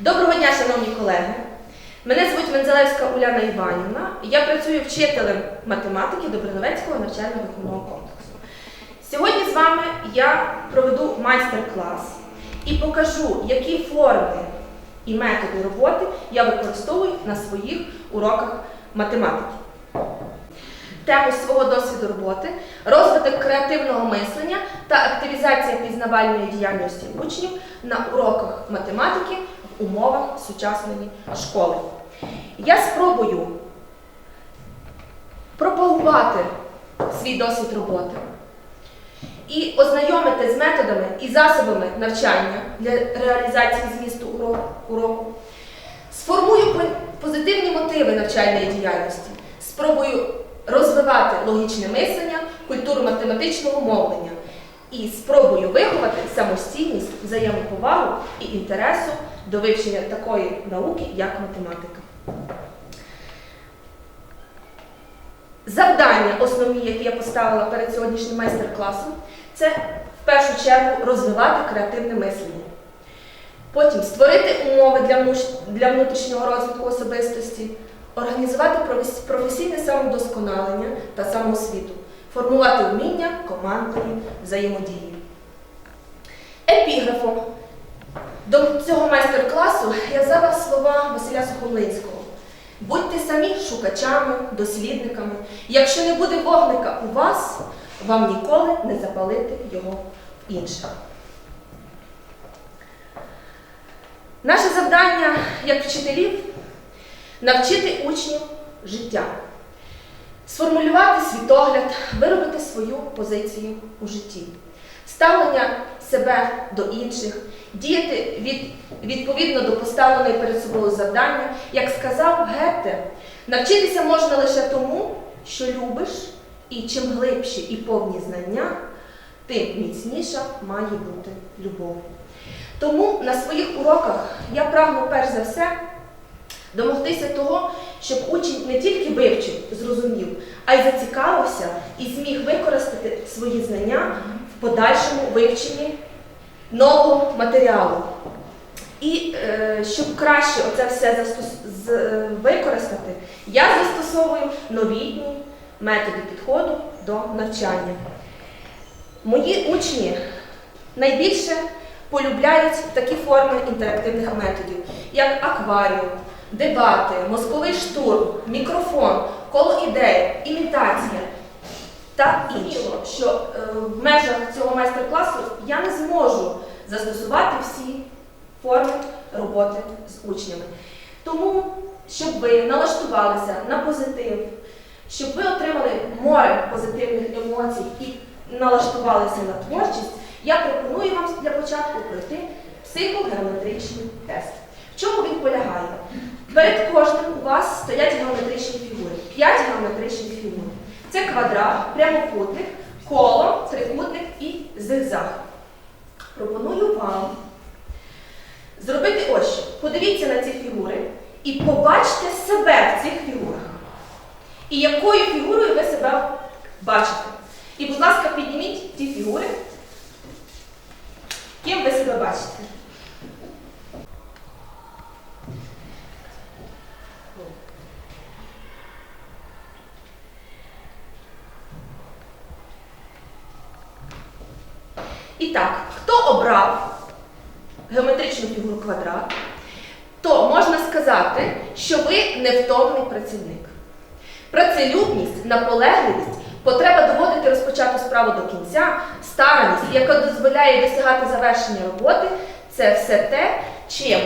Доброго дня, шановні колеги. Мене звуть Мензелевська Уляна Іванівна. Я працюю вчителем математики Добриновецького навчально-виховного комплексу. Сьогодні з вами я проведу майстер-клас і покажу, які форми і методи роботи я використовую на своїх уроках математики. Тему свого досвіду роботи, розвиток креативного мислення та активізація пізнавальної діяльності учнів на уроках математики в умовах сучасної школи. Я спробую пропагувати свій досвід роботи і ознайомити з методами і засобами навчання для реалізації змісту уроку. Сформую позитивні мотиви навчальної діяльності, спробую розвивати логічне мислення, культуру математичного мовлення і спробую виховати самостійність, взаємоповагу і інтересу до вивчення такої науки, як математика. Завдання основні, які я поставила перед сьогоднішнім майстер-класом, це в першу чергу розвивати креативне мислення. Потім створити умови для, внутрішнього розвитку особистості, організувати професійне самовдосконалення та самоосвіту, формувати вміння командної взаємодії. Епіграфом до цього майстер-класу я взяла слова Василя Сухомлинського. Будьте самі шукачами, дослідниками. Якщо не буде вогника у вас, вам ніколи не запалити його в інших. Наше завдання як вчителів навчити учнів життя, сформулювати світогляд, виробити свою позицію у житті, ставлення себе до інших, діяти від, відповідно до поставленої перед собою завдання. Як сказав Гете, навчитися можна лише тому, що любиш, і чим глибші і повні знання, тим міцніша має бути любов. Тому на своїх уроках я прагну перш за все домогтися того, щоб учень не тільки вивчив, зрозумів, а й зацікавився і зміг використати свої знання в подальшому вивченні нового матеріалу. І е, щоб краще оце все застос- з- використати, я застосовую новітні методи підходу до навчання. Мої учні найбільше полюбляють такі форми інтерактивних методів, як акваріум, дебати, мозковий штурм, мікрофон, коло ідей, імітація та іншого, що е, в межах цього майстер-класу я не зможу застосувати всі форми роботи з учнями. Тому, щоб ви налаштувалися на позитив, щоб ви отримали море позитивних емоцій і налаштувалися на творчість, я пропоную вам для початку пройти психогеометричний тест. В чому він полягає? Перед кожним у вас стоять геометричні фігури. П'ять геометричних фігур. Це квадрат, прямокутник, коло, трикутник і зигзаг. Пропоную вам зробити ось. Подивіться на ці фігури і побачте себе в цих фігурах. І якою фігурою ви себе бачите. І, будь ласка, підніміть ті фігури, ким ви себе бачите. І так, хто обрав геометричну фігуру квадрат, то можна сказати, що ви невтомний працівник. Працелюбність, наполегливість, потреба доводити розпочату справу до кінця, стараність, яка дозволяє досягати завершення роботи це все те, чим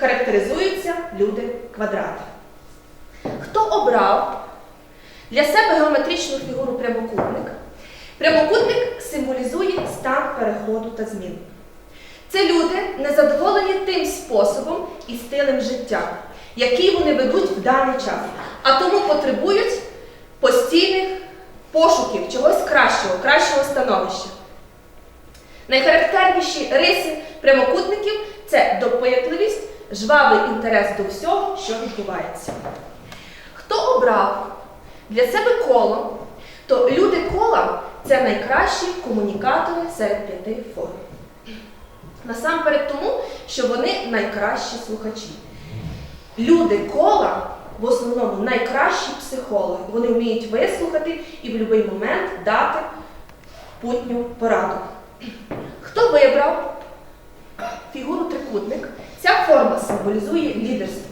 характеризуються люди квадрата. Хто обрав для себе геометричну фігуру прямокутник? Прямокутник символізує стан переходу та змін. Це люди незадоволені тим способом і стилем життя, який вони ведуть в даний час, а тому потребують постійних пошуків чогось кращого, кращого становища. Найхарактерніші риси прямокутників це допитливість, жвавий інтерес до всього, що відбувається. Хто обрав для себе коло, то люди кола це найкращі комунікатори серед п'яти форм. Насамперед тому, що вони найкращі слухачі. Люди кола в основному найкращі психологи. Вони вміють вислухати і в будь-який момент дати путню пораду. Хто вибрав фігуру трикутник? Ця форма символізує лідерство.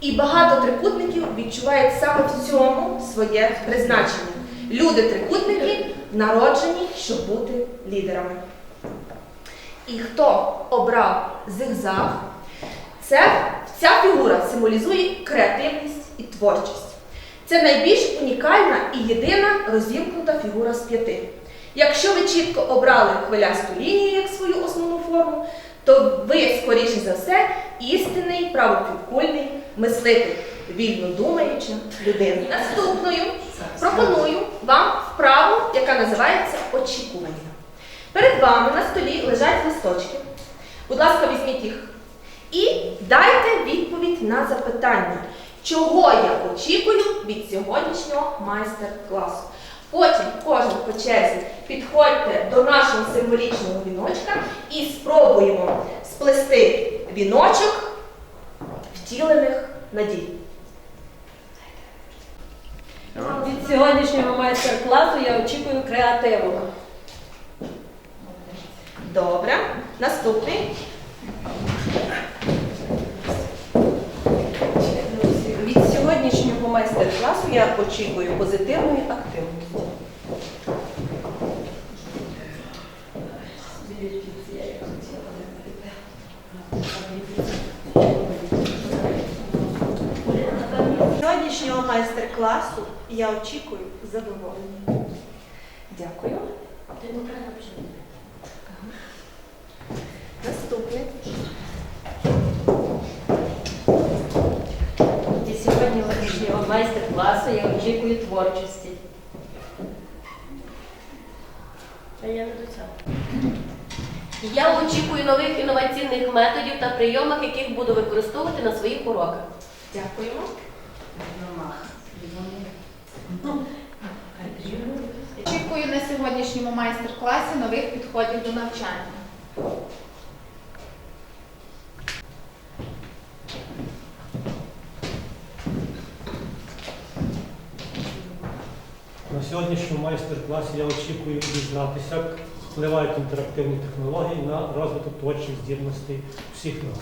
І багато трикутників відчувають саме в цьому своє призначення. Люди-трикутники народжені, щоб бути лідерами. І хто обрав зигзаг, це, ця фігура символізує креативність і творчість. Це найбільш унікальна і єдина розімкнута фігура з п'яти. Якщо ви чітко обрали хвилясту лінію як свою основну форму, то ви, скоріше за все, істинний правопівкульний мислитель, вільно думаюча людина. Наступною пропоную вам вправу, яка називається очікування. Перед вами на столі лежать листочки. Будь ласка, візьміть їх. І дайте відповідь на запитання, чого я очікую від сьогоднішнього майстер-класу. Потім кожен по черзі підходьте до нашого символічного віночка і спробуємо сплести віночок втілених надій. Від сьогоднішнього майстер-класу я очікую креативу. Добре. Наступний. Від сьогоднішнього майстер-класу я очікую позитивної активності. Майстер-класу я очікую задоволення. Дякую. Наступний. Від сьогоднішнього майстер-класу я очікую творчості. А я не до цього. Я очікую нових інноваційних методів та прийомок, яких буду використовувати на своїх уроках. Дякуємо. Очікую на сьогоднішньому майстер-класі нових підходів до навчання. На сьогоднішньому майстер-класі я очікую дізнатися, як впливають інтерактивні технології на розвиток творчих здібностей всіх нас.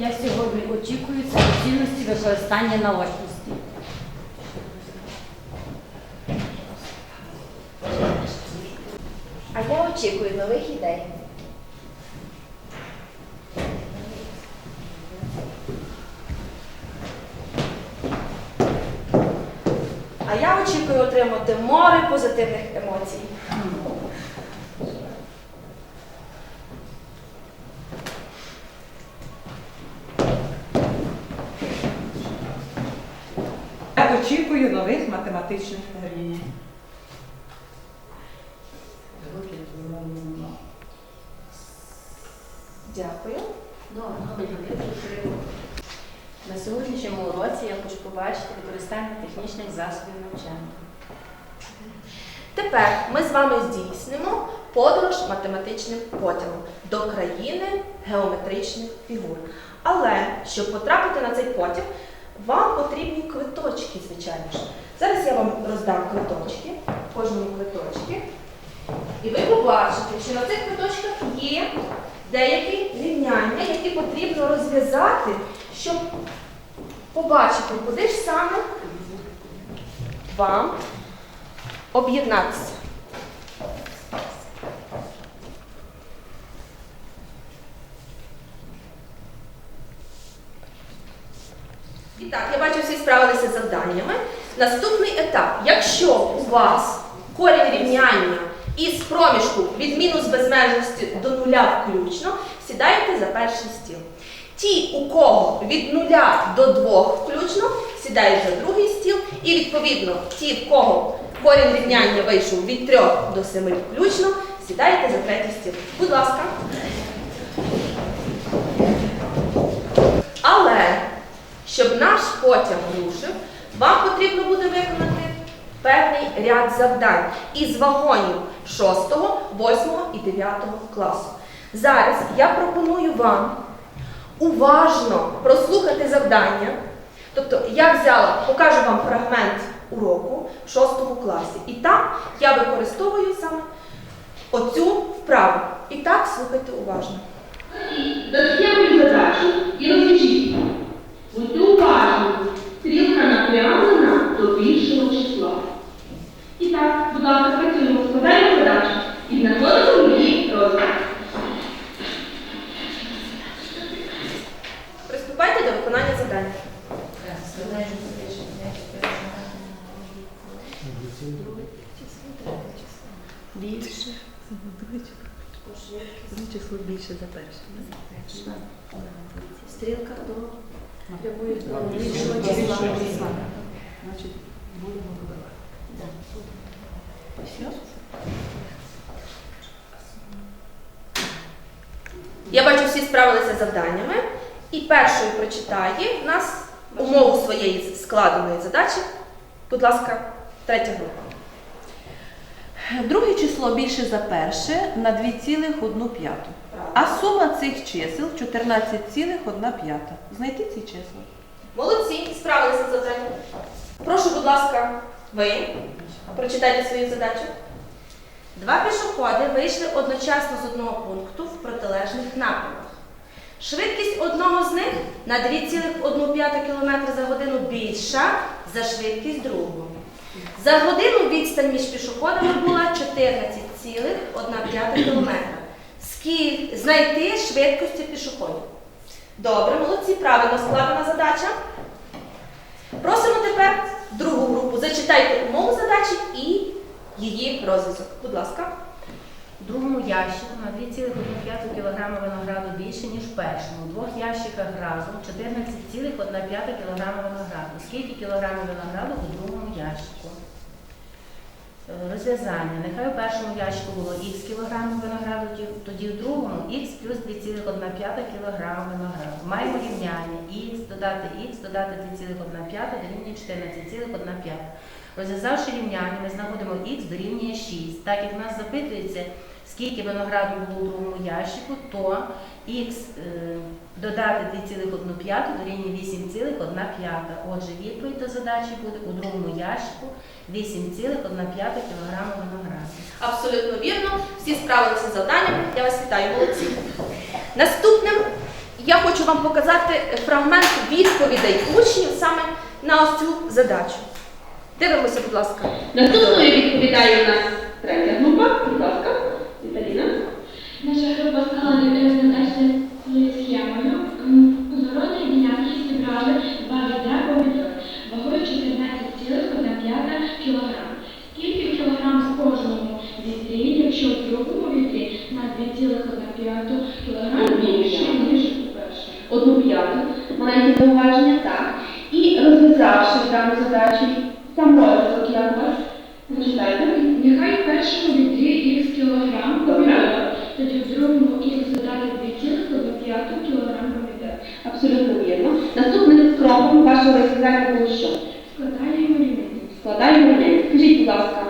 Я сьогодні очікую самостійності використання наочності. А я очікую нових ідей. А я очікую отримати море позитивних емоцій. Я очікую нових математичних рівнів. Дякую. На сьогоднішньому уроці я хочу побачити використання технічних засобів навчання. Тепер ми з вами здійснимо подорож математичним потягом до країни геометричних фігур. Але щоб потрапити на цей потяг, вам потрібні квиточки, звичайно ж. Зараз я вам роздам квиточки, кожному квиточки. І ви побачите, що на цих квиточках є деякі рівняння, які потрібно розв'язати, щоб побачити, куди ж саме вам об'єднатися. І так, я бачу, всі справилися з завданнями. Наступний етап. Якщо у вас корінь рівняння із проміжку від мінус безмежності до нуля включно, сідаєте за перший стіл. Ті, у кого від нуля до двох включно, сідають за другий стіл. І відповідно, ті, в кого корінь рівняння вийшов від 3 до 7 включно, сідаєте за третій стіл. Будь ласка. Але щоб наш потяг рушив, вам потрібно буде виконати певний ряд завдань із вагонів 6, 8 і 9 класу. Зараз я пропоную вам уважно прослухати завдання. Тобто я взяла, покажу вам фрагмент уроку в 6 класі. І там я використовую саме оцю вправу. І так слухайте уважно. Схемою задачі і розв'яжіть. Будьте уважні. Стрілка напрямлена до більшого числа. І так, будь ласка, працюємо, складаємо задачу і знаходимо її розвиток. Приступайте до виконання завдання. Число більше за перше. Стрілка до прямої до більшого числа. Значить, будемо вибирати. Я бачу, всі справилися з завданнями. І першою прочитає в нас умову своєї складеної задачі. Будь ласка, третя група. Друге число більше за перше на 2,1 п'яту. А сума цих чисел 14,1 п'ята. Знайти ці числа. Молодці, справилися з завданням. Прошу, будь ласка, ви прочитайте свою задачу. Два пішоходи вийшли одночасно з одного пункту в протилежних напрямах. Швидкість одного з них на 2,1 км за годину більша за швидкість другого. За годину відстань між пішоходами була 14,1 км. Скільки знайти швидкості пішоходів? Добре, молодці, правильно складена задача. Просимо тепер другу групу. Зачитайте умову задачі і її розв'язок. Будь ласка. В другому ящику на 2,1 кг винограду більше, ніж в першому. У двох ящиках разом 14,1 кг винограду. Скільки кілограмів винограду у другому ящику? Е, Розв'язання. Нехай у першому ящику було х кілограмів винограду, тоді в другому х плюс 2,1 кг винограду. Маємо рівняння х додати х додати 2,1 дорівнює 14,1. Розв'язавши рівняння, ми знаходимо х дорівнює 6. Так як в нас запитується, скільки винограду було у другому ящику, то х е, додати 2,1 дорівнює 8,1. Отже, відповідь до задачі буде у другому ящику 8,1 кг винограду. Абсолютно вірно. Всі справилися з завданням. Я вас вітаю, молодці. Наступним я хочу вам показати фрагмент відповідей учнів саме на ось цю задачу. Дивимося, будь ласка. Наступною відповідає у нас третя група. Будь ласка, Нехай в першому відрі х кілограм помідор, тоді в другому х додати 2,1 кг помідор. Абсолютно вірно. Наступним кроком вашого розв'язання було що? Складаємо рівень. Складаємо рівняння. Скажіть, будь ласка,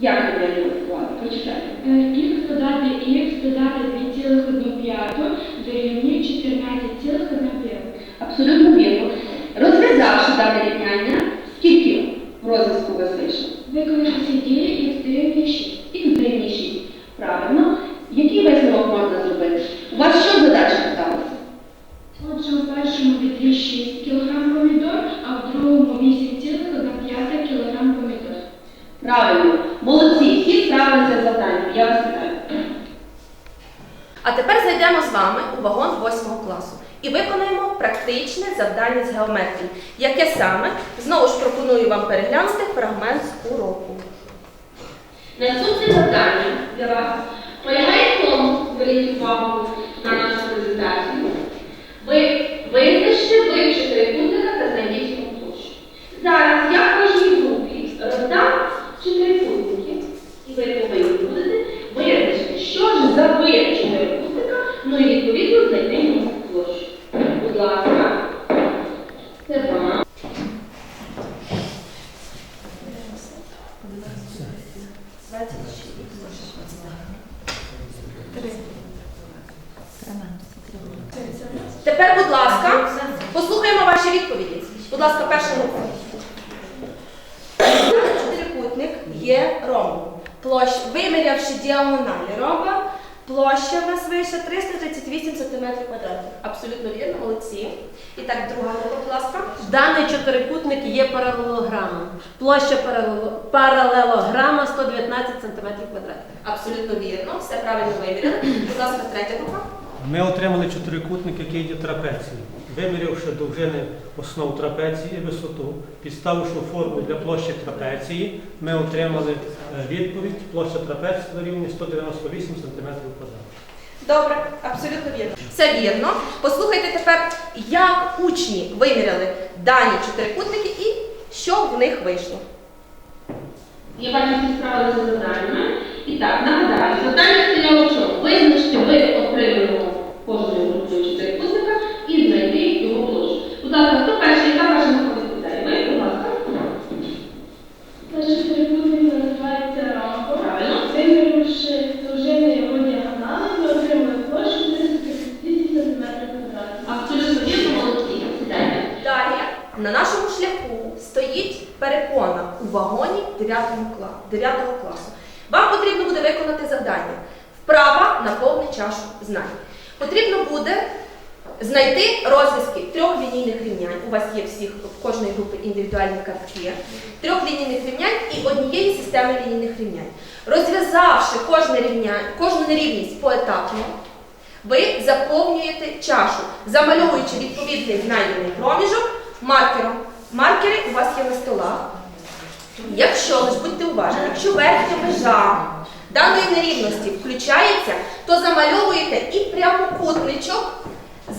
як рівняння складати? Прочитайте. Х додати х додати 2,1 дорівнює 14,1. Абсолютно вірно. Розв'язавши дане рівняння, скільки в розв'язку ви знайшли? Виконавши дії х дорівнює 6. І дорівнює 6. Правильно. Який висновок можна зробити? У вас що задача питалася? Отже, у першому відрі 6 кг помідор, а в другому 8,1 кг помідор. Правильно. Молодці, всі справилися з завданням. Я вас вітаю. А тепер зайдемо з вами у вагон 8 класу і виконаємо практичне завдання з геометрії. Яке саме? Знову ж пропоную вам переглянути фрагмент з уроку. Наступне завдання для вас полягає в тому, зверніть увагу Визначте вивчи трикутника та знайдіть йому площу. Зараз я в кожній групі роздам чотирикутники. І ви повинні будете визначити, що ж за вид чотирикутника, ну і відповідно знайти йому площу. Будь ласка, це вам. Двадцять шість. Тепер, будь ласка, послухаємо ваші відповіді. Будь ласка, перша група. Чотирикутник є ромбом. Площ... Вимірявши діагональ ромба, площа в нас вище 338 см квадратних. Абсолютно вірно, молодці. І так, друга група, будь ласка. Даний чотирикутник є паралелограмом. Площа паралело- паралелограма 119 см квадратних. Абсолютно вірно, все правильно виміряли. Будь ласка, третя група. Ми отримали чотирикутник, який є трапецією. Вимірявши довжини основ трапеції і висоту, підставивши форму для площі трапеції, ми отримали е, відповідь. Площа трапеції дорівнює 198 см квадратних. Добре, абсолютно вірно. Все вірно. Послухайте тепер, як учні виміряли дані чотирикутники і що в них вийшло. Я бачу, всі справилися з завданнями. І так, нагадаю, завдання стояло що? Визначити вид окремого кожної групи чотирикутника і знайти його площу. Будь ласка, хто перший, яка ваша група відповідає? Ви, будь ласка. Перший трикутник називається ромбом. Правильно. Виміривши довжини його діагонали, ми отримали площу 338 см квадратних. Абсолютно вірно, молодці. Сідайте. Далі на нашому шляху стоїть перепона у вагоні 9 класу. Вам потрібно буде виконати завдання. Вправа на повну чашу знань. Потрібно буде знайти розв'язки трьох лінійних рівнянь. У вас є всіх в кожної групи індивідуальні картки. Трьох лінійних рівнянь і однієї системи лінійних рівнянь. Розв'язавши кожне рівнянь, кожну нерівність поетапно, ви заповнюєте чашу, замальовуючи відповідний знайдений проміжок маркером. Маркери у вас є на столах. Якщо, лиш будьте уважні, якщо верхня межа даної нерівності включається, то замальовуєте і прямокутничок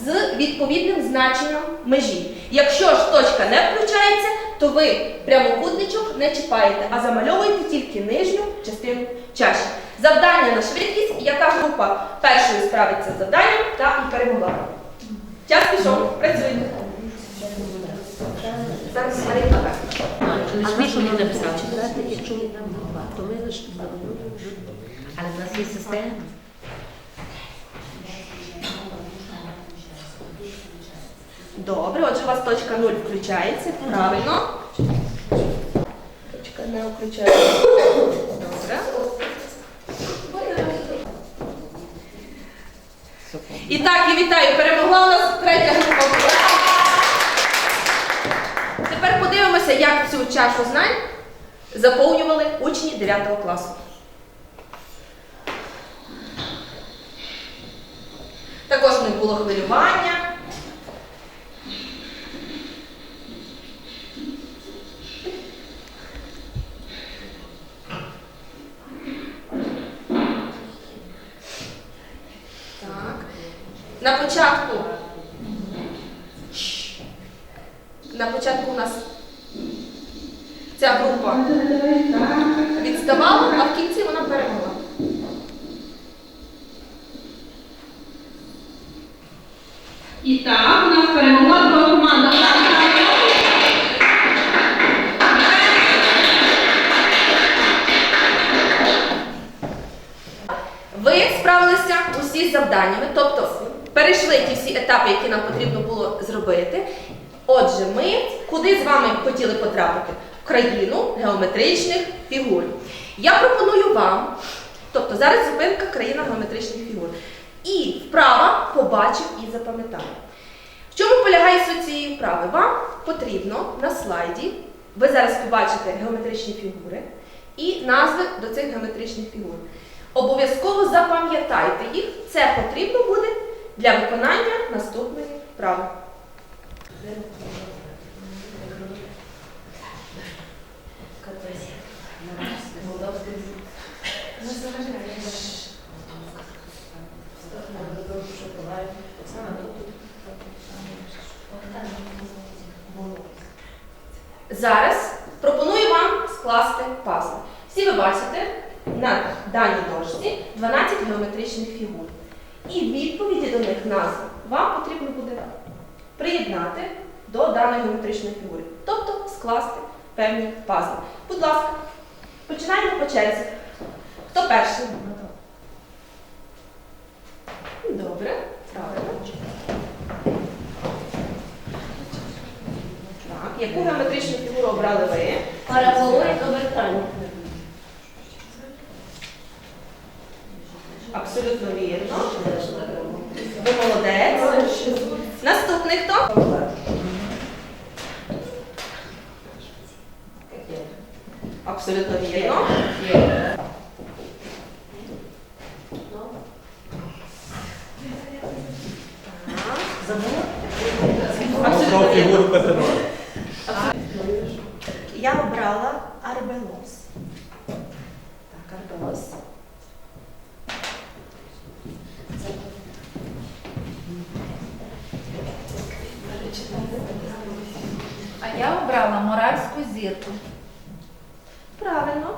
з відповідним значенням межі. Якщо ж точка не включається, то ви прямокутничок не чіпаєте, а замальовуєте тільки нижню частину чаші. Завдання на швидкість, яка група першою справиться з завданням та і перемогла. Час пішов, працюйте. Зараз Марина що не написали, читати, ми лише Але в нас є система. Добре, отже, у вас точка 0 включається. Правильно. Точка не включається. Добре. І так, і вітаю. Перемогла у нас третя група. Тепер подивимося, як цю чашу знань заповнювали учні 9 класу. Також в них було хвилювання. Так. На початку. На початку у нас ця група відставала, а в кінці вона перемогла. І так, у нас перемогла друга команда. Ви справилися усі з завданнями, тобто перейшли ті всі етапи, які нам потрібно було зробити. Отже, ми куди з вами хотіли потрапити? Країну геометричних фігур. Я пропоную вам, тобто зараз зупинка країна геометричних фігур. І вправа побачив і запам'ятав. В чому полягає суть цієї вправи? Вам потрібно на слайді, ви зараз побачите геометричні фігури і назви до цих геометричних фігур. Обов'язково запам'ятайте їх, це потрібно буде для виконання наступної вправи. Зараз пропоную вам скласти пазл. Всі ви бачите на даній дошці 12 геометричних фігур. І відповіді до них назв вам потрібно буде приєднати до даної геометричної фігури, тобто скласти певні пазли. Будь ласка, починаємо по черзі. Хто перший? Добре, правильно. Так, Яку геометричну фігуру обрали ви? Параболоїд обертання. Абсолютно вірно. Ви молодець. Наступний хто? Абсолютно вірно. Фігуру Я обрала арбелоз. Так, арбелоз. А я обрала моравську зірку. Правильно.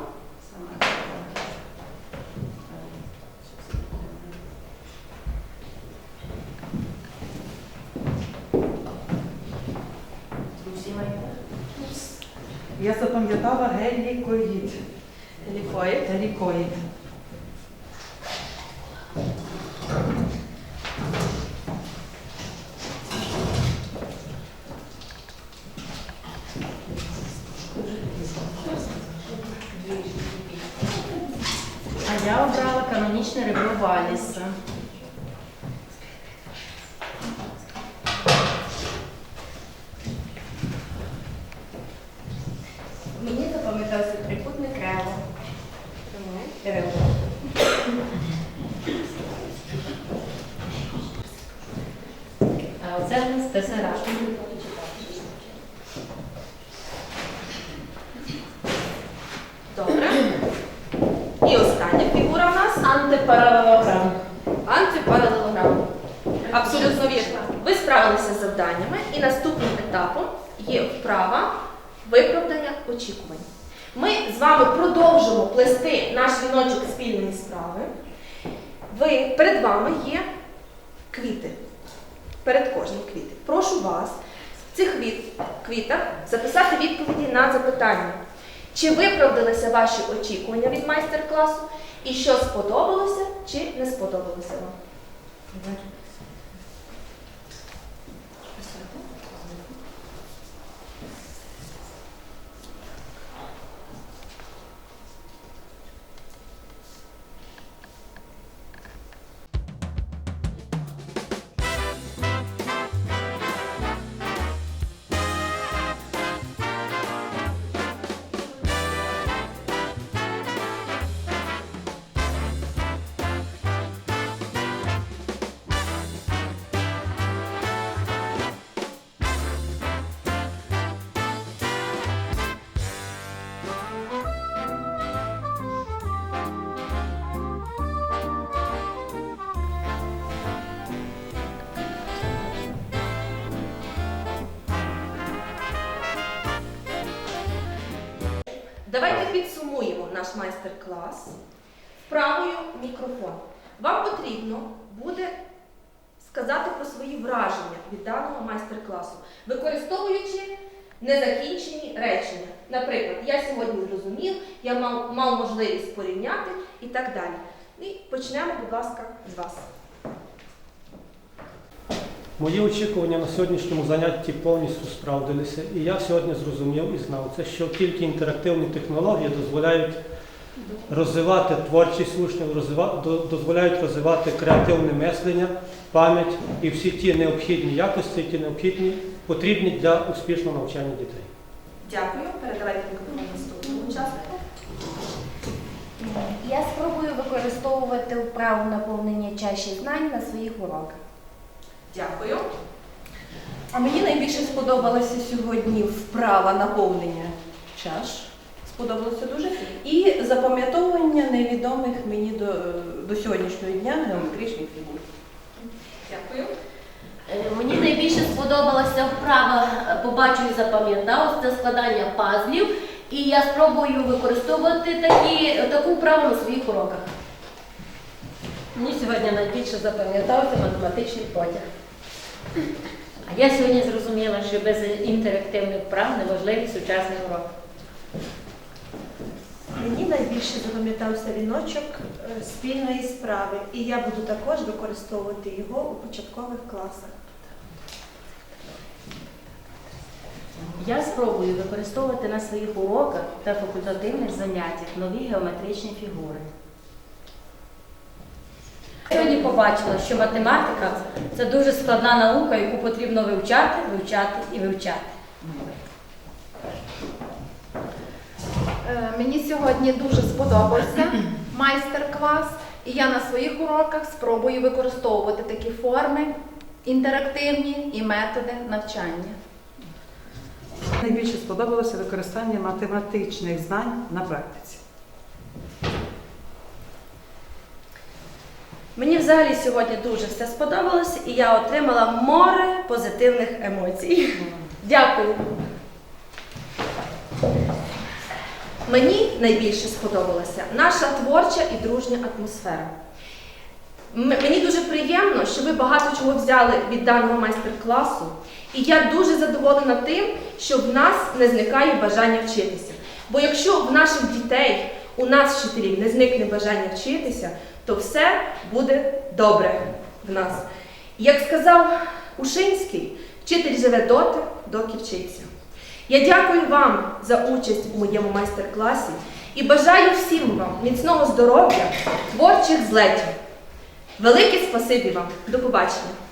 Я запам'ятала гелікоїд. Гелікоїд. Гелікоїд. А я обрала канонічне ребро Валіса. Мені запам'ятався трикутник Рево. Рево. А оце в нас тесера. Добре. І остання фігура в нас Антипаралелограм. антипаралелограм. Абсолютно вірно. Ви справилися з завданнями, і наступним етапом є вправа виправдання очікувань. Ми з вами продовжимо плести наш віночок спільної справи. Ви, перед вами є квіти. Перед кожним квіти. Прошу вас в цих від- квітах записати відповіді на запитання. Чи виправдалися ваші очікування від майстер-класу? І що сподобалося чи не сподобалося вам? Давайте підсумуємо наш майстер-клас вправою мікрофон. Вам потрібно буде сказати про свої враження від даного майстер-класу, використовуючи незакінчені речення. Наприклад, я сьогодні зрозумів, я мав, мав можливість порівняти і так далі. І почнемо, будь ласка, з вас. Мої очікування на сьогоднішньому занятті повністю справдилися, і я сьогодні зрозумів і знав це, що тільки інтерактивні технології дозволяють розвивати творчість учнів, дозволяють розвивати креативне мислення, пам'ять і всі ті необхідні якості, які необхідні, потрібні для успішного навчання дітей. Дякую. Передавайте наступному учаснику. Я спробую використовувати вправу наповнення чаші знань на своїх уроках. Дякую. А мені найбільше сподобалася сьогодні вправа наповнення чаш. Сподобалося дуже. І запам'ятовування невідомих мені до, до сьогоднішнього дня геометричних фігур. Дякую. Е, Мені найбільше сподобалася вправа е, побачу і запам'ятав це складання пазлів. І я спробую використовувати такі, таку вправу на своїх уроках. Мені сьогодні найбільше запам'ятався математичний потяг. А я сьогодні зрозуміла, що без інтерактивних вправ неможливий сучасний урок. Мені найбільше запам'ятався віночок е, спільної справи, і я буду також використовувати його у початкових класах. Я спробую використовувати на своїх уроках та факультативних заняттях нові геометричні фігури. Побачила, що математика це дуже складна наука, яку потрібно вивчати, вивчати і вивчати. Е, Мені сьогодні дуже сподобався майстер-клас, і я на своїх уроках спробую використовувати такі форми інтерактивні і методи навчання. Найбільше сподобалося використання математичних знань на практиці. Мені взагалі сьогодні дуже все сподобалося, і я отримала море позитивних емоцій. Дякую. Мені найбільше сподобалася наша творча і дружня атмосфера. Мені дуже приємно, що ви багато чого взяли від даного майстер-класу, і я дуже задоволена тим, що в нас не зникає бажання вчитися. Бо якщо в наших дітей, у нас, вчителів, не зникне бажання вчитися, то все буде добре в нас. Як сказав Ушинський, вчитель живе доти, доки вчиться. Я дякую вам за участь у моєму майстер-класі і бажаю всім вам міцного здоров'я, творчих злетів. Велике спасибі вам. До побачення.